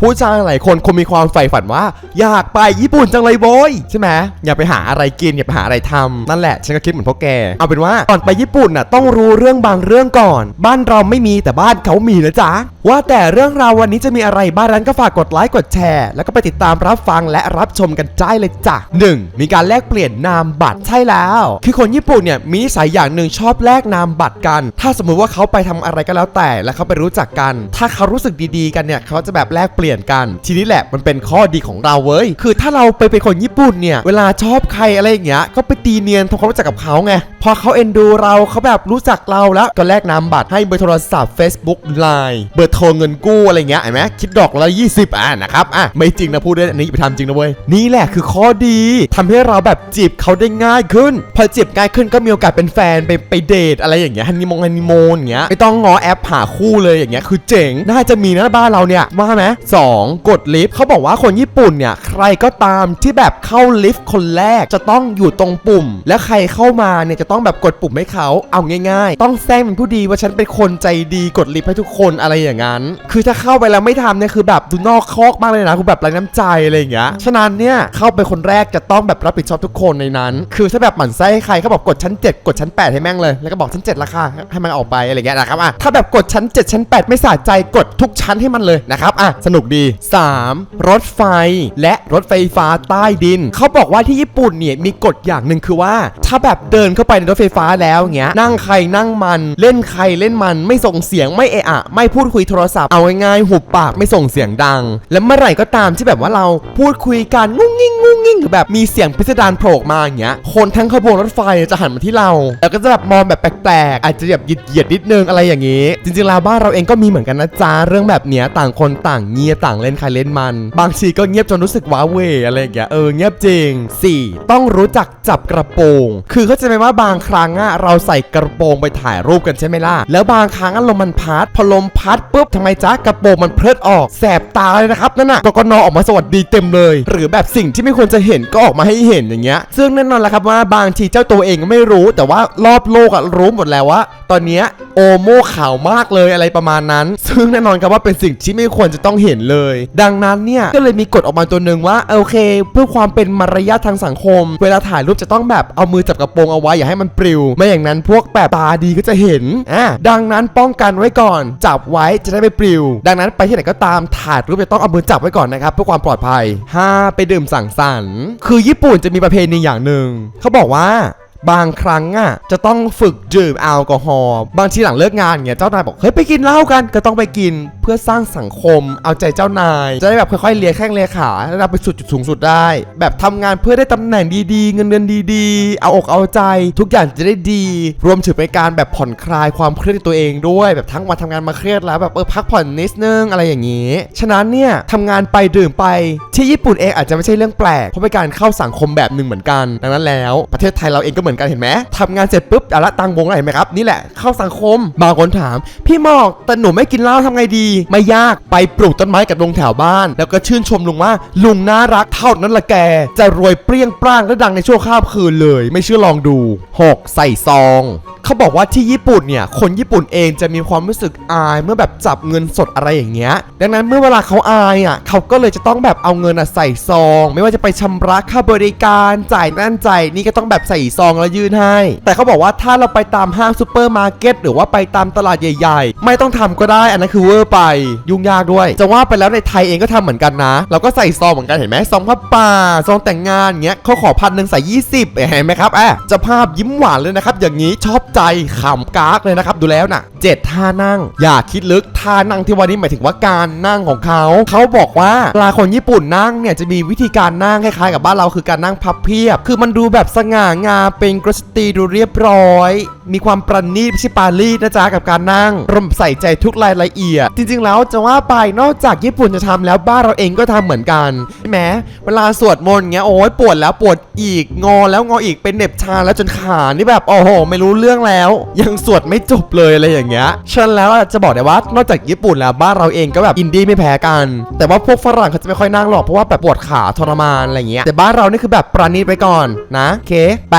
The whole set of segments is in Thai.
ผู้ชายหลายคนคงมีความใฝ่ฝันว่า อยากไปญี่ปุ่นจังเลยโว้ยใช่ไหมอยากไปหาอะไรกินอยากไปหาอะไรทำนั่นแหละฉันก็คิดเหมือนพวกแกเอาเป็นว่าก่อนไปญี่ปุ่นน่ะต้องรู้เรื่องบางเรื่องก่อน บ้านเราไม่มีแต่บ้านเขามีนะจ๊ะว่าแต่เรื่องราววันนี้จะมีอะไรบ้างนั้นก็ฝากกดไลค์กดแชร์ แล้วก็ไปติดตามรับฟังและรับชมกันได้เลยจ้ะ 1. มีการแลกเปลี่ยนนามบัตรใช่แล้ว คือคนญี่ปุ่นเนี่ยมีนิสัยอย่างหนึ่งชอบแลกนามบัตรกัน ถ้าสมมุติว่าเขาไปทำอะไรก็แล้วแต่ แล้วเขาไปรู้จักกัน ถ้าเขารู้สึกดีๆกันเนี่ยเขาจะแบบแลกเปลี่ยนกัน ทีนี้แหละมันเป็นข้อดีของเราเว้ย คือถ้าเราไปเป็นคนญี่ปุ่นเนี่ย เวลาชอบใครอะไรอย่างเงี้ย ก็ไปตีเนียนทำความรู้จักกับเขาไง พอเขาเอ็นดูเราเขาแบบรู้จักเราแล้วก็แลกนามบัตรให้เบอร์โทรศัพท์ Facebook Line เบอร์โทรเงินกู้อะไรเงี้ยเห็นไหมคิดดอกละ20 อะนะครับ อะ ไม่จริงนะพูดได้อันนี้ไปทำจริงนะเว้ย นี่แหละคือข้อดีทำให้เราแบบจีบเขาได้ง่ายขึ้น พอจีบง่ายขึ้นก็มีโอกาสเป็นแฟนไปไปเดทอะไรอย่างเงี้ยฮันนีมงฮันนีมูนอย่างเงี้ยไม่ต้องงอแอปหาคู่เลยอย่างเงี้ยคือเจ๋งน่าจะมีนะบ้านเราเนี่ยว่าไหมสองกดลิฟต์เขาบอกว่าคนญี่ปุ่นเนี่ย ใครก็ตามที่แบบเข้าลิฟต์คนแรกจะต้องอยู่ตรงปุ่ม และใครเข้ามาเนี่ยจะต้องแบบกดปุ่มให้เขาเอาง่ายๆ ต้องแซงเป็นผู้ดีว่าฉันเป็นคนใจดีกดลิฟต์ให้ทุกคนอะไรอย่างนั้น คือถ้าเข้าไปแล้วไม่ทำเนี่ยคือแบบดูนอกคอกมากเลยนะคือแบบไร้น้ำใจอะไรอย่างเงี้ยฉะนั้นเนี่ยเข้าไปคนแรกจะต้องแบบรับผิดชอบทุกคนในนั้น คือถ้าแบบหมั่นไส้ให้ใครเขาบอกกดชั้น 7 กดชั้น 8 ให้แม่งเลย แล้วก็บอกชั้น7ราคาให้มันออกไปอะไรอย่างเงี้ยนะครับอะถ้าแบบกดชั้น 7 ชั้น 8 ไม่สะใจกดทุกชั้นให้มันเลยนะครับอะสนุกดี 3. รถไฟ และรถไฟฟ้าใต้ดิน เขาบอกว่าที่ญี่ปุ่นเนี่ยมีกฎอย่างหนึ่งคือว่า ถ้าแบบเดินเข้าไปในรถไฟฟ้าแล้วเงี้ยนั่งใครนั่งมัน เล่นใครเล่นมันไม่ส่งเสียงไม่เอะอะ ไม่พูดคุยโทรศัพท์เอาง่ายๆหุบปากไม่ส่งเสียงดัง และเมื่อไหร่ก็ตามที่แบบว่าเราพูดคุยกันงุ้งงิ้งงุ้งงิ้งหรือแบบมีเสียงพิสดารโผล่มาอย่างเงี้ยคนทั้งขบวนรถไฟจะหันมาที่เรา แล้วก็จะแบบมองแบบแปลกๆอาจจะแบบเหยียดๆนิดนึงอะไรอย่างงี้ จริงๆแล้วบ้านเราเองก็มีเหมือนกันนะจ๊ะเรื่องแบบเนี้ยต่างคนต่างเงียบต่างเล่นใครเล่นมัน บางทีก็เงียบจนรู้สึกว้าเวอะไรอย่างเงี้ยเออเงียบจริง 4. ต้องรู้จักจับกระโปรง คือเข้าใจไหมว่าบางครั้งอะเราใส่กระโปรงไปถ่ายรูปกันใช่ไหมล่ะ แล้วบางครั้งอะลมมันพัด พอลมพัดปุ๊บทำไมจ๊ะกระโปรงมันเพลิดออก แสบตาเลยนะครับนั่นน่ะกกนออกมาสวัสดีเต็มเลย หรือแบบสิ่งที่ไม่ควรจะเห็นก็ออกมาให้เห็นอย่างเงี้ย ซึ่งแน่นอนแหละครับว่าบางทีเจ้าตัวเองก็ไม่รู้ แต่ว่ารอบโลกอะรู้หมดแล้วว่าตอนเนี้ยโอโมขาวมากเลยอะไรประมาณนั้น ซึ่งแน่นอนครับว่าเป็นสิ่งที่ไม่ควรจะต้องเห็นเลย ดังนั้นเนี่ยก็เลยมีกฎออกมาตัวหนึ่งว่าโอเค เพื่อความเป็นมารยาททางสังคม เวลาถ่ายรูปจะต้องแบบเอามือจับกระโปรงเอาไว้อย่าให้มันปลิว ไม่อย่างนั้นพวกแบบตาดีก็จะเห็นอะดังนั้นป้องกันไว้ก่อน จับไว้จะได้ไม่ปลิว ดังนั้นไปที่ไหนก็ตามถ่ายรูปจะต้องเอามือจับไว้ก่อนนะครับเพื่อความปลอดภัย 5. ไปดื่มสังสรรค์ คือญี่ปุ่นจะมีประเพณีอย่างหนึ่งเขาบอกว่า บางครั้งอะจะต้องฝึกดื่มแอลกอฮอล์บางทีหลังเลิกงานเงี้ยเจ้านายบอกเฮ้ยไปกินเหล้ากันก็ต้องไปกินเพื่อสร้างสังคม เอาใจเจ้านาย จะได้แบบค่อยๆเลียแข้งเลียขาแล้วเราไปสุดจุดสูงสุดได้ แบบทำงานเพื่อได้ตำแหน่งดีๆ เงินเดือนดีๆ เอาอกเอาใจ ทุกอย่างจะได้ดี รวมถึงเป็นการแบบผ่อนคลายความเครียดตัวเองด้วยแบบทั้งวันทำงานมาเครียดแล้วแบบเออพักผ่อนนิดนึงอะไรอย่างนี้ ฉะนั้นเนี่ยทำงานไปดื่มไปที่ญี่ปุ่นเองอาจจะไม่ใช่เรื่องแปลกเพราะเป็นการเข้าสังคมแบบหนึ่งเหมือนกัน ดังนั้นแล้ว ประเทศไทยเราเองก็มือนกันเห็นไหมทำงานเสร็จปุ๊บเอาละตังวงอะไรเห็นไหมครับนี่แหละเข้าสังคมบางคนถาม พี่หมอกแต่หนูไม่กินเหล้าทำไงดี ไม่ยากไปปลูกต้นไม้กับลุงแถวบ้าน แล้วก็ชื่นชมลุงว่าลุงน่ารักเท่านั้นละแก จะรวยเปรี้ยงปร้างและดังในชั่วข้ามคืนเลย ไม่เชื่อลองดู 6. ใส่ซองเขาบอกว่าที่ญี่ปุ่นเนี่ย คนญี่ปุ่นเองจะมีความรู้สึกอายเมื่อแบบจับเงินสดอะไรอย่างเงี้ย ดังนั้นเมื่อเวลาเขาอายอะ เขาก็เลยจะต้องแบบเอาเงินอะใส่ซอง ไม่ว่าจะไปชำระค่าบริการจ่ายนั่นจ่ายนี่ก็ต้องแบบใส่ซองแล้วยื่นให้ แต่เขาบอกว่าถ้าเราไปตามห้างซูเปอร์มาร์เก็ตหรือว่าไปตามตลาดใหญ่ ๆ ไม่ต้องทำก็ได้อันนั้นคือเวอร์ไป ยุ่งยากด้วย จะว่าไปแล้วในไทยเองก็ทำเหมือนกันนะ เราก็ใส่ซองเหมือนกันเห็นไหมซองผ้าป่าซองแต่งงานเงี้ยเขาขอพันหนึ่งใส่ยี่สิบเห็นไหมครับแอบจะภาพยิ้มหวานเลยนะครับอย่างนี้ชอบใจขำกากเลยนะครับดูแล้วน่ะเจ็ดท่านั่ง อย่าคิดลึกท่านั่งที่วันนี้หมายถึงว่าการนั่งของเขา เขาบอกว่าเวลาคนญี่ปุ่นนั่งเนี่ยจะมีวิธีการนั่งคล้ายๆกับบ้านเราคือการนั่งพับเพียบ คือมันดูแบบสง่างามเป็นกรสตีดูเรียบร้อย มีความประณีตใช่ปารีสนะจ๊ะกับการนั่งรมใส่ใจทุกรายละเอียด จริง ๆ แล้วจะว่าไปนอกจากญี่ปุ่นจะทำแล้วบ้านเราเองก็ทำเหมือนกันใช่ไหมเวลาสวดมนต์เงี้ยโอ้ยปวดแล้วปวดอีกงอแล้วงออีกเป็นเหน็บชาแล้วจนขานี่แบบโอ้โห ไม่รู้เรื่องแล้ว ยังสวดไม่จบเลยอะไรอย่างเงี้ยฉันแล้วจะบอกได้ว่านอกจากญี่ปุ่นแล้วบ้านเราเองก็แบบอินดี้ไม่แพ้กัน แต่ว่าพวกฝรั่งเขาจะไม่ค่อยนั่งหรอกเพราะว่าแบบปวดขาทรมานอะไรเงี้ยแต่บ้านเรานี่คือแบบประณีตไปก่อนนะโอเค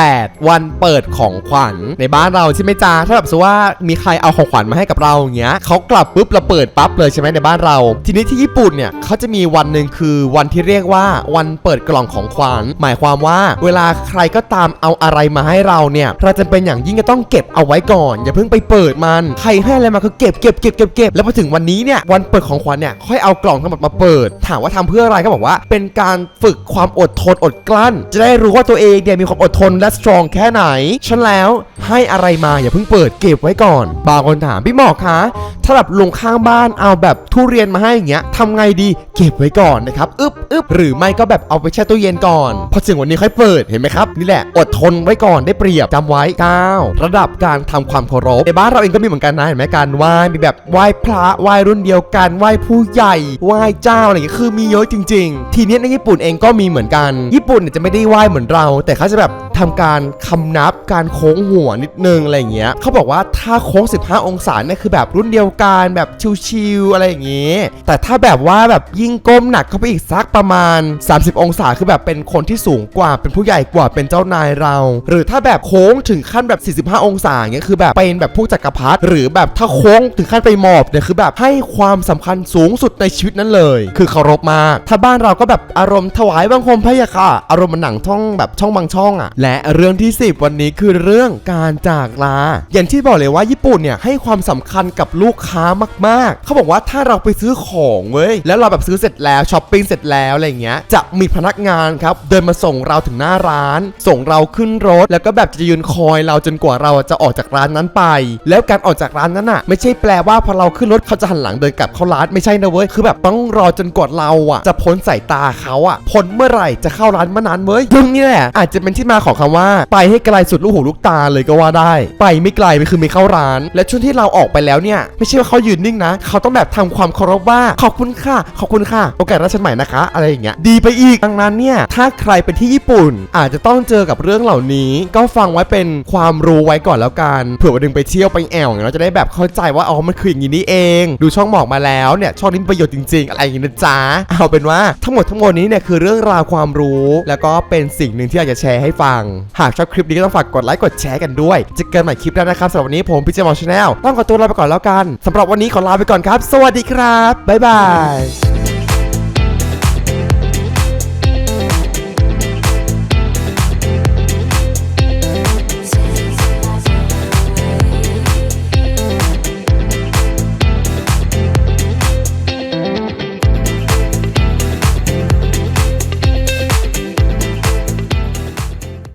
8วันเปิดของขวัญในบ้านเราเราใช่ไหมจ๊ะถ้าแบบสว่ามีใครเอาของขวัญมาให้กับเราอย่างเงี้ยเขากลับปุ๊บเราเปิดปั๊บเลยใช่ไหมในบ้านเรา ทีนี้ที่ญี่ปุ่นเนี่ยเขาจะมีวันหนึ่งคือวันที่เรียกว่าวันเปิดกล่องของขวัญหมายความว่า เวลาใครก็ตามเอาอะไรมาให้เราเนี่ยเราจะเป็นอย่างยิ่งจะต้องเก็บเอาไว้ก่อน อย่าเพิ่งไปเปิดมัน ใครให้อะไรมาก็เก็บเก็บเก็บเก็บเก็บแล้วพอถึงวันนี้เนี่ยวันเปิดของขวัญเนี่ยค่อยเอากล่องทั้งหมดมาเปิด ถามว่าทำเพื่ออะไรก็บอกว่า เป็นการฝึกความอดทนอดกลั้น จะได้รู้ว่าตัวเองเนี่ยมีความอดทนและสตรองแค่ไหนฉันแล้วให้อะไรมาอย่าเพิ่งเปิดเก็บไว้ก่อน บางคนถามพี่หมอกคะถ้าแบบลงข้างบ้านเอาแบบทุเรียนมาให้อย่างเงี้ยทำไงดีเก็บไว้ก่อนนะครับอึบอึบหรือไม่ก็แบบเอาไปแช่ตู้เย็นก่อน พอถึงวันนี้ค่อยเปิดเห็นไหมครับนี่แหละอดทนไว้ก่อนได้เปรียบจำไว้9ระดับการทำความเคารพในบ้านเราเองก็มีเหมือนกันนะเห็นไหมการไหว้มีแบบไหว้พระไหว้รุ่นเดียวกันไหว้ผู้ใหญ่ไหว้เจ้าอะไรอย่างเงี้ยคือมีเยอะจริง ๆ ทีนี้ในญี่ปุ่นเองก็มีเหมือนกัน ญี่ปุ่นเนี่ยจะไม่ได้ไหว้เหมือนเรา แต่เขาจะแบบทำการคำนับการโค้งหัวนิดนึงอะไรอย่างเงี้ยเขาบอกว่าถ้าโค้ง 15 องศาเนี่ยคือแบบรุ่นเดียวกันแบบชิวๆอะไรอย่างเงี้ยแต่ถ้าแบบว่าแบบยิ่งก้มหนักเข้าไปอีกสักประมาณ 30 องศาคือแบบเป็นคนที่สูงกว่าเป็นผู้ใหญ่กว่าเป็นเจ้านายเรา หรือถ้าแบบโค้งถึงขั้นแบบ 45 องศาเงี้ยคือแบบเป็นแบบผู้จักรพรรดิหรือแบบถ้าโค้งถึงขั้นไปหมอบเนี่ยคือแบบให้ความสำคัญสูงสุดในชีวิตนั้นเลย คือเคารพมากถ้าบ้านเราก็แบบอารมณ์ถวายบังคมพระยาค่ะ อารมณ์หมันหนังท่องแบบช่องบางช่องอะ และเรื่องที่ 10 วันนี้คือเรื่องการจากลา อย่างที่บอกเลยว่าญี่ปุ่นเนี่ยให้ความสำคัญกับลูกค้ามากๆ เขาบอกว่าถ้าเราไปซื้อของเว้ยแล้วเราแบบซื้อเสร็จแล้วช้อปปิ้งเสร็จแล้วอะไรเงี้ยจะมีพนักงานครับเดินมาส่งเราถึงหน้าร้าน ส่งเราขึ้นรถ แล้วก็แบบจะยืนคอยเราจนกว่าเราจะออกจากร้านนั้นไป แล้วการออกจากร้านนั้นอะ ไม่ใช่แปลว่าพอเราขึ้นรถเขาจะหันหลังเดินกลับเข้าร้านไม่ใช่นะเว้ยคือแบบต้องรอจนกว่าเราอะ จะพ้นสายตาเขาอะพ้นเมื่อไหร่จะเข้าร้านเมื่อนั้นเว้ยซึ่งนี่แหละอาจจะเป็นที่มาของคำว่า ไปให้ไกลสุดลูกหูลูกตาเลยก็ว่าได้ไปไม่ไกลมันคือไม่เข้าร้าน และช่วงที่เราออกไปแล้วเนี่ย ไม่ใช่ว่าเขายืนนิ่งนะ เขาต้องแบบทำความเคารพว่าขอบคุณค่ะขอบคุณค่ะโอกาสรับฉันใหม่นะคะ อะไรอย่างเงี้ยดีไปอีกดังนั้นเนี่ยถ้าใครเป็นที่ญี่ปุ่น อาจจะต้องเจอกับเรื่องเหล่านี้ ก็ฟังไว้เป็นความรู้ไว้ก่อนแล้วกันเผื่อวันหนึงไปเที่ยวไปแอวอย่างเงี้ยเราจะได้แบบเข้าใจว่าอ๋อมันคืออย่างนี้นี่เอง ดูช่องหมอกมาแล้วเนี่ยช่องนี้ประโยชน์จริง ๆ อะไรอย่างงี้นะจ๊ะเอาเป็นว่าทั้งหมดทั้งมวลนี้เนี่ยคือเรื่องราวความรู้ แล้วก็เป็นสิ่งหนึ่งที่อยากจะแชร์ให้ฟัง หากชอบคลิปนี้ก็ต้องฝากกดไลค์กดแชร์กันด้วยเจอกันใหม่คลิปหน้านะครับสำหรับวันนี้ผมพี่เจมอลชาแนลต้องขอตัวลาไปก่อนแล้วกันสำหรับวันนี้ขอลาไปก่อนครับ สวัสดีครับบ๊ายบาย